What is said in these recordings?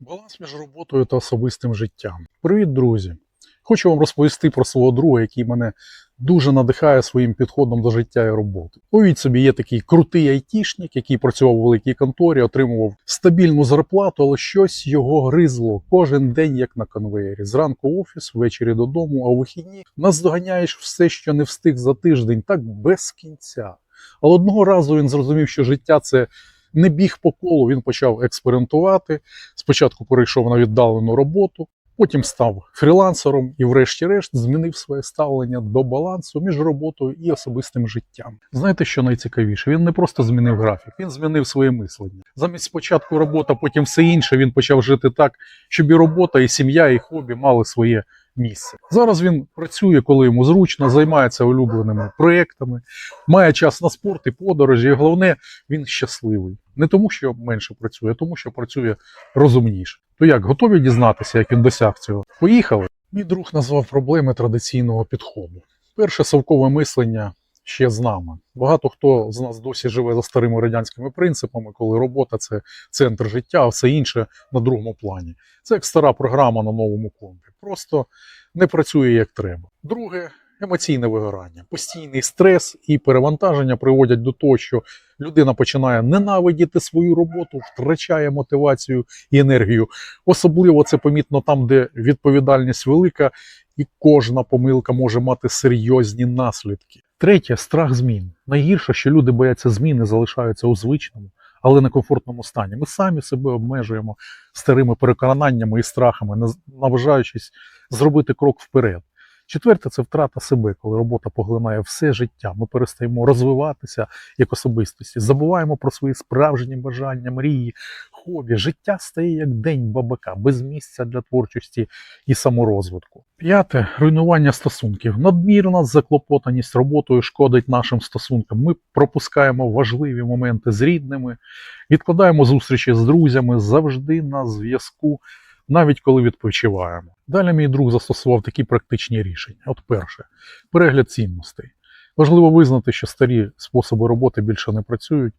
Баланс між роботою та особистим життям. Привіт, друзі! Хочу вам розповісти про свого друга, який мене дуже надихає своїм підходом до життя і роботи. Уявіть собі, є такий крутий айтішник, який працював у великій конторі, отримував стабільну зарплату, але щось його гризло кожен день, як на конвеєрі. Зранку офіс, ввечері додому, а у вихідні наздоганяєш все, що не встиг за тиждень, так без кінця. Але одного разу він зрозумів, що життя це не біг по колу, він почав експериментувати. Спочатку перейшов на віддалену роботу, потім став фрілансером і, врешті-решт, змінив своє ставлення до балансу між роботою і особистим життям. Знаєте, що найцікавіше? Він не просто змінив графік, він змінив своє мислення. Замість спочатку робота, потім все інше. Він почав жити так, щоб і робота, і сім'я, і хобі мали своє місце. Зараз він працює, коли йому зручно, займається улюбленими проєктами, має час на спорт і подорожі. І головне, він щасливий. Не тому, що менше працює, а тому, що працює розумніше. То як, готові дізнатися, як він досяг цього? Поїхали. Мій друг назвав проблеми традиційного підходу. Перше совкове мислення ще з нами. Багато хто з нас досі живе за старими радянськими принципами, коли робота це центр життя, а все інше на другому плані. Це як стара програма на новому компі. Просто не працює як треба. Друге емоційне вигорання, постійний стрес і перевантаження приводять до того, що людина починає ненавидіти свою роботу, втрачає мотивацію і енергію. Особливо це помітно там, де відповідальність велика, і кожна помилка може мати серйозні наслідки. Третє страх змін. Найгірше, що люди бояться зміни, залишаються у звичному, але некомфортному стані. Ми самі себе обмежуємо старими переконаннями і страхами, наважаючись зробити крок вперед. Четверте це втрата себе, коли робота поглинає все життя. Ми перестаємо розвиватися як особистості, забуваємо про свої справжні бажання, мрії, хобі. Життя стає як день бабака, без місця для творчості і саморозвитку. П'яте руйнування стосунків. Надмірна заклопотаність роботою шкодить нашим стосункам. Ми пропускаємо важливі моменти з рідними, відкладаємо зустрічі з друзями завжди на зв'язку навіть коли відпочиваємо. Далі мій друг застосував такі практичні рішення. От перше, перегляд цінностей. Важливо визнати, що старі способи роботи більше не працюють.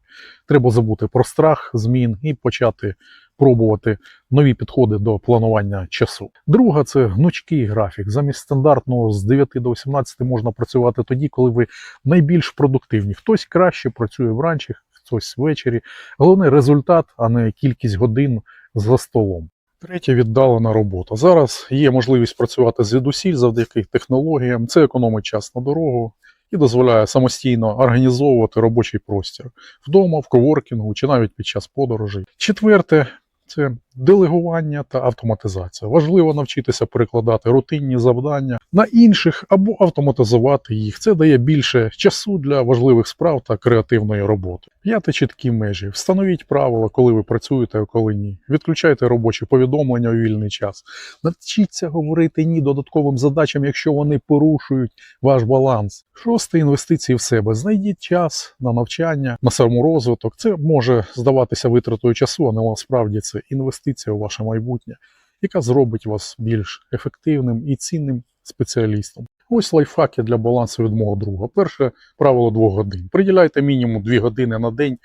Треба забути про страх змін і почати пробувати нові підходи до планування часу. Друга це гнучкий графік. Замість стандартного з 9 до 18 можна працювати тоді, коли ви найбільш продуктивні. Хтось краще працює вранці, хтось ввечері. Головне результат, а не кількість годин за столом. Третє віддалена робота. Зараз є можливість працювати звідусіль завдяки технологіям. Це економить час на дорогу і дозволяє самостійно організовувати робочий простір вдома, в коворкінгу чи навіть під час подорожей. Четверте це делегування та автоматизація. Важливо навчитися перекладати рутинні завдання на інших або автоматизувати їх. Це дає більше часу для важливих справ та креативної роботи. П'яте чіткі межі. Встановіть правила, коли ви працюєте, а коли ні. Відключайте робочі повідомлення у вільний час. Навчіться говорити ні додатковим задачам, якщо вони порушують ваш баланс. Шосте інвестиції в себе. Знайдіть час на навчання, на саморозвиток. Це може здаватися витратою часу, але насправді це інвестиція у ваше майбутнє, яка зробить вас більш ефективним і цінним спеціалістом. Ось лайфхаки для балансу від мого друга. Перше правило двох годин. Приділяйте мінімум 2 години на день,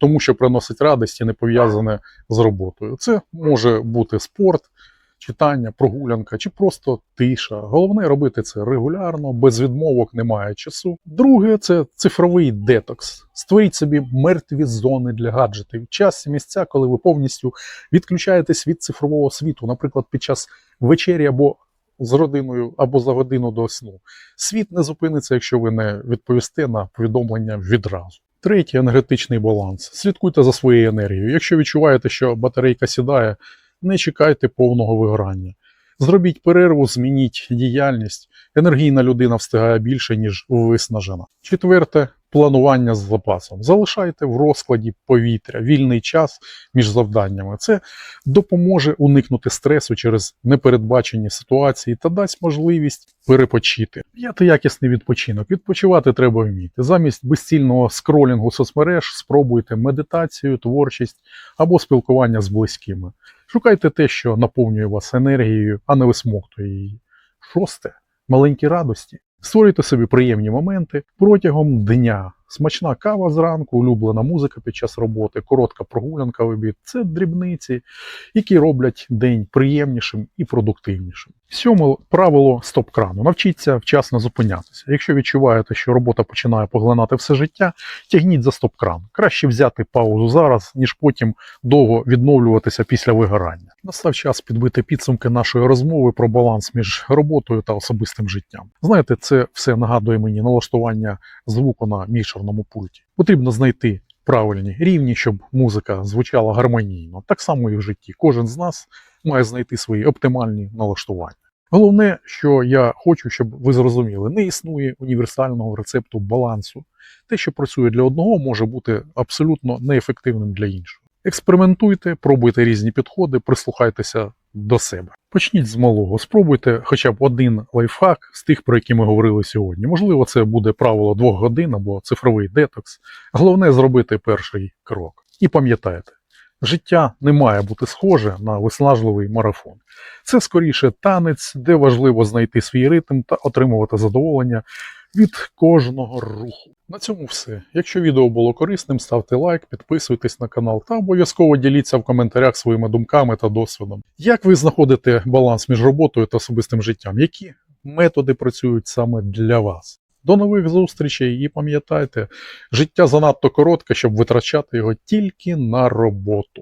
тому що приносить радість і не пов'язане з роботою. Це може бути спорт, читання, прогулянка чи просто тиша. Головне робити це регулярно, без відмовок немає часу. Друге це цифровий детокс. Створіть собі мертві зони для гаджетів. Час і місця, коли ви повністю відключаєтесь від цифрового світу, наприклад, під час вечері або з родиною або за годину до сну. Світ не зупиниться, якщо ви не відповісте на повідомлення відразу. Третє енергетичний баланс. Слідкуйте за своєю енергією. Якщо відчуваєте, що батарейка сідає, не чекайте повного вигорання. Зробіть перерву, змініть діяльність. Енергійна людина встигає більше, ніж виснажена. Четверте планування з запасом. Залишайте в розкладі повітря, вільний час між завданнями. Це допоможе уникнути стресу через непередбачені ситуації та дасть можливість перепочити. П'ятий якісний відпочинок. Відпочивати треба вміти. Замість безцільного скролінгу соцмереж спробуйте медитацію, творчість або спілкування з близькими. Шукайте те, що наповнює вас енергією, а не висмоктує її. Шосте маленькі радості. Створюйте собі приємні моменти протягом дня. Смачна кава зранку, улюблена музика під час роботи, коротка прогулянка в обід це дрібниці, які роблять день приємнішим і продуктивнішим. Сьоме правило стоп-крану. Навчіться вчасно зупинятися. Якщо відчуваєте, що робота починає поглинати все життя, тягніть за стоп-кран. Краще взяти паузу зараз, ніж потім довго відновлюватися після вигорання. Настав час підбити підсумки нашої розмови про баланс між роботою та особистим життям. Знаєте, це все нагадує мені налаштування звуку на мішерному пульті. Потрібно знайти правильні рівні, щоб музика звучала гармонійно. Так само і в житті. Кожен з нас має знайти свої оптимальні налаштування. Головне, що я хочу, щоб ви зрозуміли, не існує універсального рецепту балансу. Те, що працює для одного, може бути абсолютно неефективним для іншого. Експериментуйте, пробуйте різні підходи, прислухайтеся до себе. Почніть з малого, спробуйте хоча б один лайфхак з тих, про які ми говорили сьогодні. Можливо, це буде правило двох годин або цифровий детокс. Головне зробити перший крок. І пам'ятайте, життя не має бути схоже на виснажливий марафон. Це скоріше танець, де важливо знайти свій ритм та отримувати задоволення від кожного руху. На цьому все. Якщо відео було корисним, ставте лайк, підписуйтесь на канал та обов'язково діліться в коментарях своїми думками та досвідом. Як ви знаходите баланс між роботою та особистим життям? Які методи працюють саме для вас? До нових зустрічей і пам'ятайте, життя занадто коротке, щоб витрачати його тільки на роботу.